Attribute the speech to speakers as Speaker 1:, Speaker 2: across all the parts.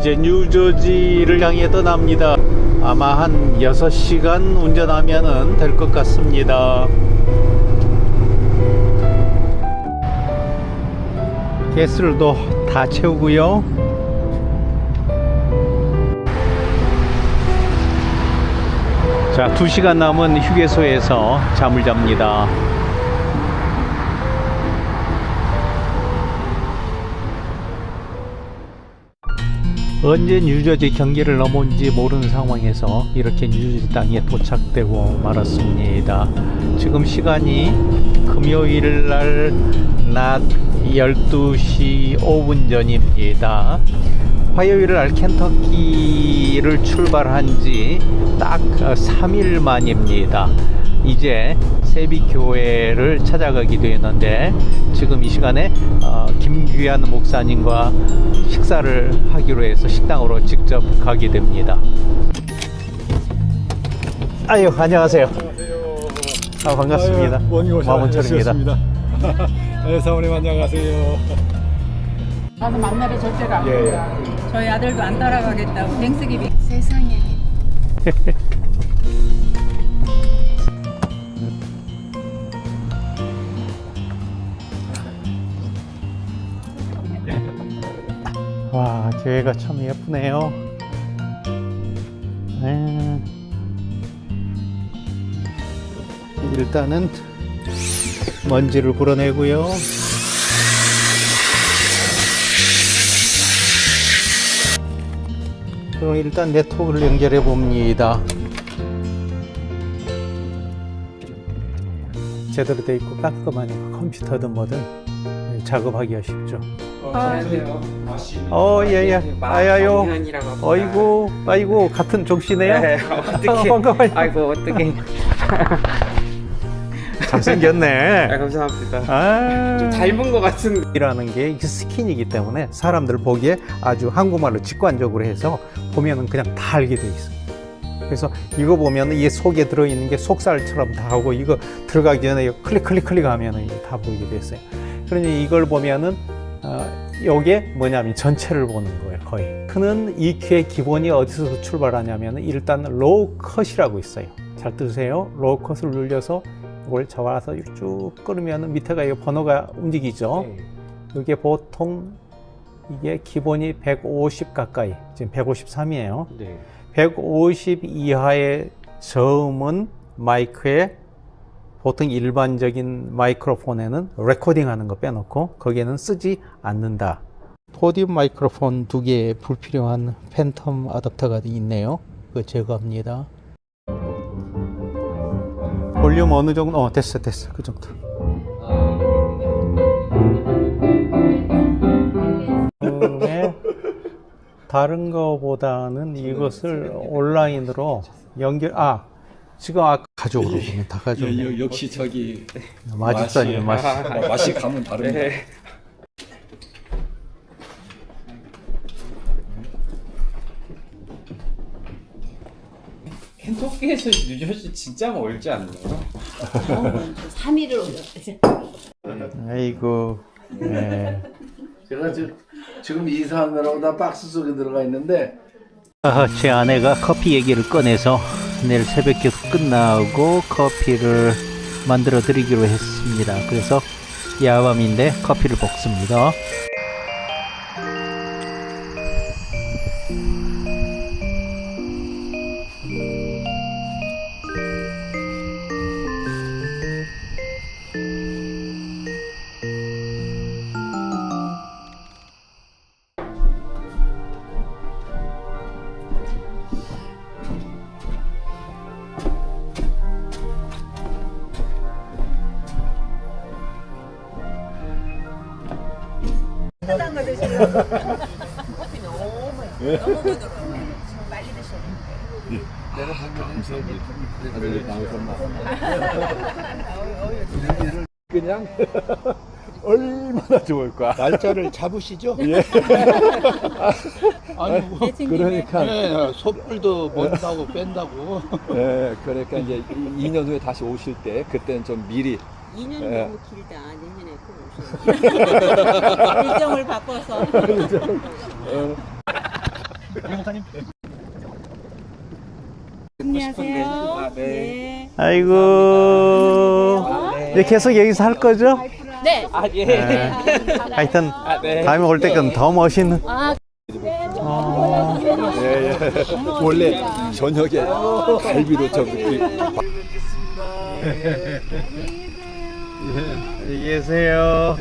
Speaker 1: 이제 뉴저지를 향해 떠납니다. 아마 한 6시간 운전하면 될 것 같습니다. 가스를도 다 채우고요. 자, 2시간 남은 휴게소에서 잠을 잡니다. 언제 뉴저지 경계를 넘어온지 모르는 상황에서 이렇게 뉴저지 땅에 도착되고 말았습니다. 지금 시간이 금요일 날 낮 12시 5분 전입니다. 화요일 날 켄터키를 출발한 지 딱 3일 만입니다. 이제 세비교회를 찾아가게 되었는데 지금 이 시간에 어, 김규현 목사님과 식사를 하기로 해서 식당으로 직접 가게 됩니다. 아유 안녕하세요. 아, 반갑습니다.
Speaker 2: 아유,
Speaker 1: 마문철입니다.
Speaker 2: 네, 사모님 안녕하세요.
Speaker 3: 가서 만나러 절대 가.
Speaker 2: 예, 예.
Speaker 3: 저희 아들도 안 따라가겠다고 댕스기비.
Speaker 4: 세상에
Speaker 1: 와 교회가 참 예쁘네요. 네. 일단은 먼지를 불어내고요. 그럼 일단 네트워크를 연결해 봅니다. 제대로 돼 있고 깔끔하니까 컴퓨터든 뭐든 작업하기가 쉽죠. 어, 예, 예. 아야요. 어이구, 아이고, 같은 종씨네요.
Speaker 5: 네,
Speaker 1: 아,
Speaker 5: 어떻게?
Speaker 1: 반가워요.
Speaker 5: 아이고 어떻게?
Speaker 1: 잘생겼네.
Speaker 5: 아, 감사합니다.
Speaker 1: 아,
Speaker 5: 좀 닮은 것 같은.
Speaker 1: 이라는 게 이게 스킨이기 때문에 사람들 보기에 아주 한국말로 직관적으로 해서 보면은 그냥 다 알게 돼 있어요. 그래서 이거 보면은 이 속에 들어있는 게 속살처럼 다 하고 이거 들어가기 전에 이거 클릭 클릭 클릭 하면은 다 보이게 됐어요. 그러니 이걸 보면은 어, 요게 뭐냐면 전체를 보는 거예요, 거의. 그는 EQ의 기본이 어디서 출발하냐면 일단 로우 컷이라고 있어요. 잘 들으세요. 로우 컷을 눌려서 이걸 잡아서 쭉 끌으면 밑에가 이 번호가 움직이죠. 이게 보통 이게 기본이 150 가까이, 지금 153이에요.
Speaker 5: 네.
Speaker 1: 150 이하의 저음은 마이크에 보통 일반적인 마이크로폰에는 레코딩 하는 거 빼놓고 거기에는 쓰지 않는다. 포디움 마이크로폰 두 개에 불필요한 팬텀 어댑터가 있네요. 그거 제거합니다. 볼륨 어느 정도? 어, 됐어, 됐어. 그 정도. 그다음에 다른 거보다는 이것을 온라인으로 연결, 아, 지금 아, 가족으로 보면 다 가져오네.
Speaker 2: 예, 역시 저기
Speaker 1: 맛있다니, 맛있
Speaker 2: 어, 맛이 감은 다릅니다.
Speaker 5: 네. 켄터키에서 뉴저지 진짜 멀지 않나요?
Speaker 4: 3일을 올렸어요.
Speaker 1: 아이고, 네.
Speaker 6: 제가 지- 지금 이사하느라고 다 박스 속에 들어가 있는데
Speaker 1: 아, 제 아내가 커피 얘기를 꺼내서 내일 새벽 기도 끝나고 커피를 만들어 드리기로 했습니다. 그래서 야밤인데 커피를 볶습니다.
Speaker 6: 그냥 얼마나 좋을까.
Speaker 7: 날짜를 잡으시죠?
Speaker 6: 예.
Speaker 7: 아니 뭐
Speaker 6: 그러니까
Speaker 7: 네, 솥불도 먼다고 뺀다고
Speaker 6: 예, 그러니까 이제 2년 후에 다시 오실 때 그때는 좀 미리
Speaker 8: 2년이
Speaker 6: 예.
Speaker 8: 너무 길다. 내년에 꼭 오셔야 일정을 바꿔서.
Speaker 3: 안녕하세요.
Speaker 5: 아, 네.
Speaker 1: 아이고. 이제 계속 여기서 할 거죠?
Speaker 3: 네.
Speaker 5: 아, 예.
Speaker 1: 네. 하여튼
Speaker 5: 아, 네.
Speaker 1: 다음에 올 때는 더 멋있는.
Speaker 2: 원래 저녁에 갈비로 저기
Speaker 1: 안녕히 계세요.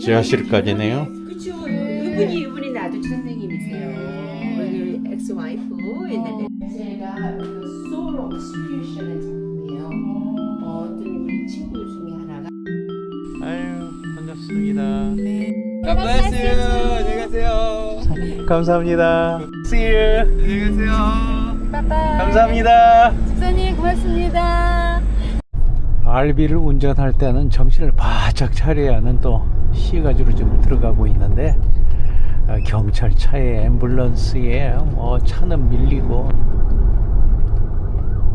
Speaker 1: 지하실까지네요.
Speaker 4: 그쵸. 이분이 이분이 나두치 선생님이세요. 우리 엑스 와이프 옛날에. 제가 그 소울 오브 스피리션의 작품이에요. 어, 어떤 우리 친구 중에 하나가
Speaker 1: 아유, 반갑습니다.
Speaker 5: God bless you. 안녕히 가세요.
Speaker 1: 감사합니다. See you.
Speaker 5: 안녕히 가세요.
Speaker 1: 감사합니다.
Speaker 3: 집사님 고맙습니다.
Speaker 1: RB를 운전할 때는 정신을 바짝 차려야 하는 또 시가지로 좀 들어가고 있는데 어, 경찰차에 앰뷸런스에 뭐 차는 밀리고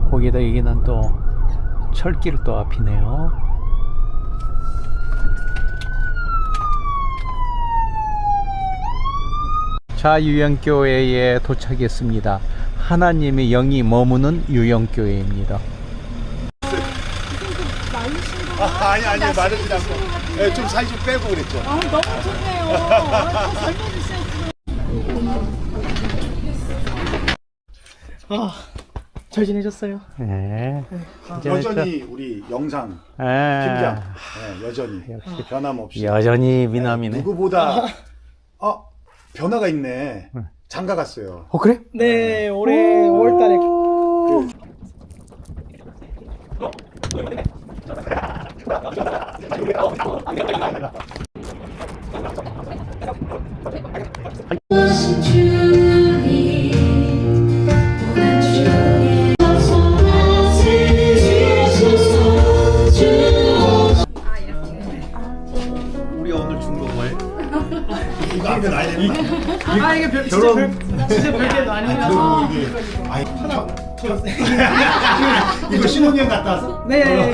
Speaker 1: 거기다 여기는 또 철길 또 앞이네요. 자 유영교회에 도착했습니다. 하나님의 영이 머무는 유영교회입니다.
Speaker 8: 아니 아니 마르지 않고 예, 좀 살 좀 빼고 그랬죠.
Speaker 3: 아, 너무 좋네요. 아.
Speaker 9: 잘 지내셨어요?
Speaker 1: 네.
Speaker 8: 여전히 우리 영상
Speaker 1: 아,
Speaker 8: 팀장 예, 여전히
Speaker 1: 역시
Speaker 8: 변함없이
Speaker 1: 여전히 미남이네.
Speaker 8: 누구보다 어 변화가 있네. 장가 갔어요.
Speaker 1: 어 그래?
Speaker 9: 네, 올해 5월달에
Speaker 1: 우리 오늘 중국 뭐예요?
Speaker 8: 이거 앞에 아니
Speaker 9: 아 이게 별, 진짜 별, 진짜 별게 아니라서
Speaker 8: 아이 이거 신혼여행 갔다 왔어?
Speaker 9: 네,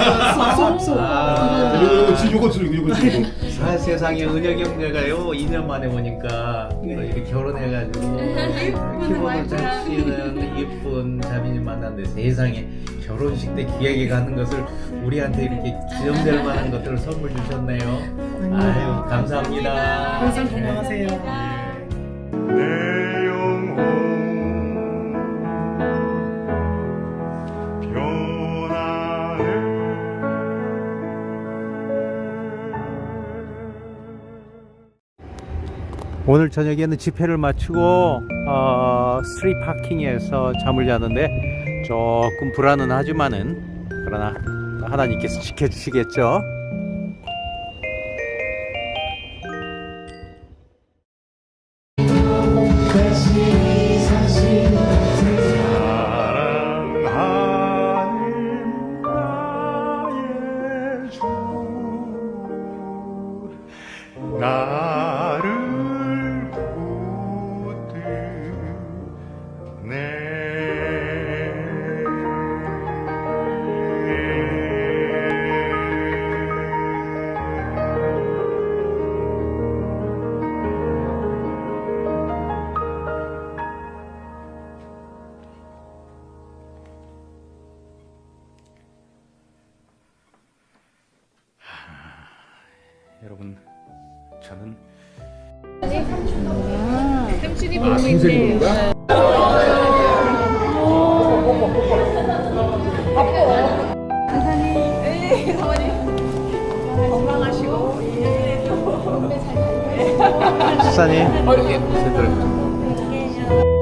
Speaker 9: 수업수
Speaker 1: 아,
Speaker 8: 이거 지금 요거 들고 요거 들고
Speaker 1: 사- 세상에 은혁 형제가요 2년 만에 보니까 또 이렇게 결혼해가지고 키보드 잘 치는 예쁜 자빈이 만났는데 세상에 결혼식 때 기하게 가는 것을 우리한테 이렇게 기념될 만한 것들을 선물 주셨네요. 아유 감사합니다.
Speaker 9: 항상 건강하세요.
Speaker 1: 오늘 저녁에는 집회를 마치고 어, 스트리트 파킹에서 잠을 자는데 조금 불안은 하지만은 그러나 하나님께서 지켜주시겠죠.
Speaker 8: 나
Speaker 1: 저는
Speaker 3: 건강하시고
Speaker 1: 수사님 이렇게 세들